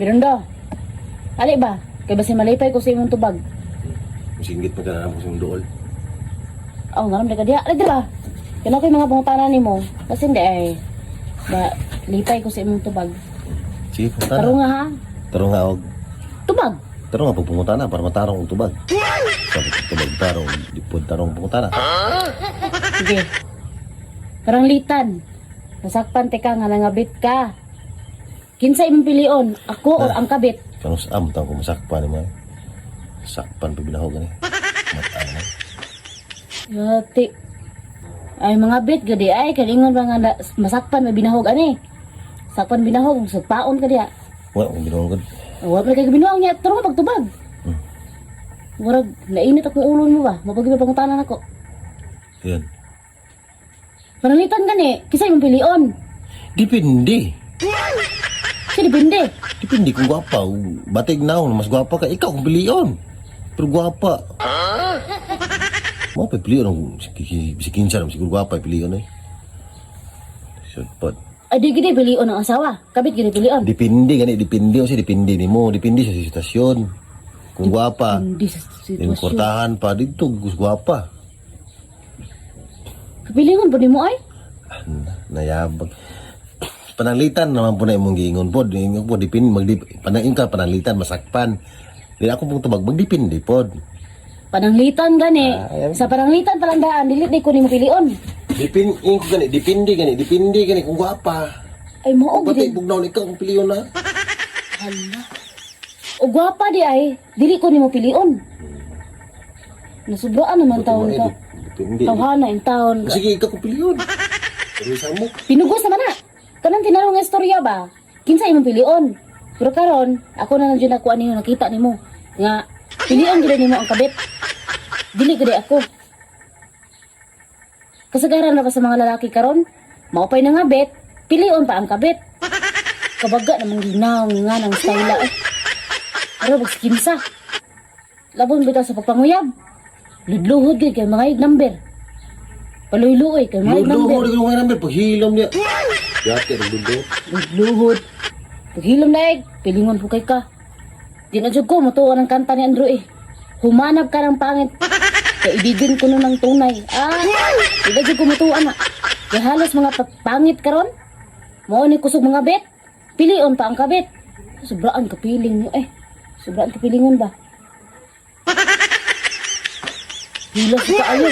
Birundo. Ali ba? Kay basi malipay ko sa imong tubag. Singgit pa ka na sa imong dool. Oh, ngaram ka diha. Ali dira. Kana ko'y mga pangutanan nimo. Kasi hindi ay ba lipay ko sa imong tubag. Sige, punta Taro nga ha. Taro nga og. Tubag. Taro nga pupunta na para matarong og tubag. Sabi ko tubag tarong, di po tarong pupunta na. Sige. Parang litan. Nasakpan te ka nga nangabit ka. Kinsa imong pilion? Ako or ang kabit? Kanus am tang ko masakpan mo. Sakpan pa binahog ni. Mata na. Yati. Ay mga bit gadi ay kalingon ba nga na- masakpan may binahog ani. Sakpan binahog sa paon ka diha. Wa ko binahog gud. Wa pa kay binuang niya turo pagtubag. Hmm. Murag nainit akong ulo mo ba? Mapagi ba pangutanan ako? Yan. Panalitan gani, kisa imong pilion. Depende. Kasi depende. Depende kung gwapa. Batig na mas gwapa ka. Ikaw kung piliyon. Pero gwapa. Mo pa piliyon. Si kinsa naman siguro gwapa piliyon eh. Sudpad. Ay di gidi pilion ang asawa. Kabit gidi pilion. Depende gani. Depende. Kasi depende ni mo. Depende sa sitwasyon. Kung gwapa. Hindi sa Yung sitwasyon. kortahan pa dito. Gus gwapa. Kapilingon po ni mo ay? Ah, Nayabag. Pananglitan naman po na imong giingon po. Giingon po, dipin, magdip, panangin ka, pananglitan, masakpan. Di ako pong tubag, magdipindi po. Pananglitan gani. Ah. Sa pananglitan palandaan, dili di ko ni mo pilion. Dipin, yung gani, dipindi gani, dipindi gani, kung gwapa. Ay mo Pati gidi. bugnaw ni ikaw kung piliyon na. Hala. O gwapa di ay, dili ko ni mo pilion. Nasubraan naman taon ka. Tawhana in taon ka. Sige, ikaw kung piliyon. Pinugos naman na. Kanang tinarong nga istorya ba? Kinsa imong pilion? Pero karon, ako na lang dyan yung nakita nimo. Nga, pilion gid nimo ang kabit. Dili gid ako. Kasagaran na ba sa mga lalaki karon? Maupay na nga bet, pilion pa ang kabit. Kabaga namang ginaw nga ng style eh. Pero bag kinsa. Labon bitaw sa pagpanguyab. Ludluhod gid kay mga number. Paluy-luoy kay mga number. di ko nga namin, paghilom niya. Yate, lulo. Luhod. Paghilom na pilingon po kay ka. Di na ko, matuwa ng kanta ni Andrew eh. Humanap ka ng pangit. Kaibigin ko nun ng tunay. Ah, di na ko matuwa na. Kaya halos mga pa- pangit karon. Mao ni kusog mga bet. Pilion pa ang kabet. Sobraan kapiling mo eh. Sobraan kapilingon ba? Hilas ka ayo.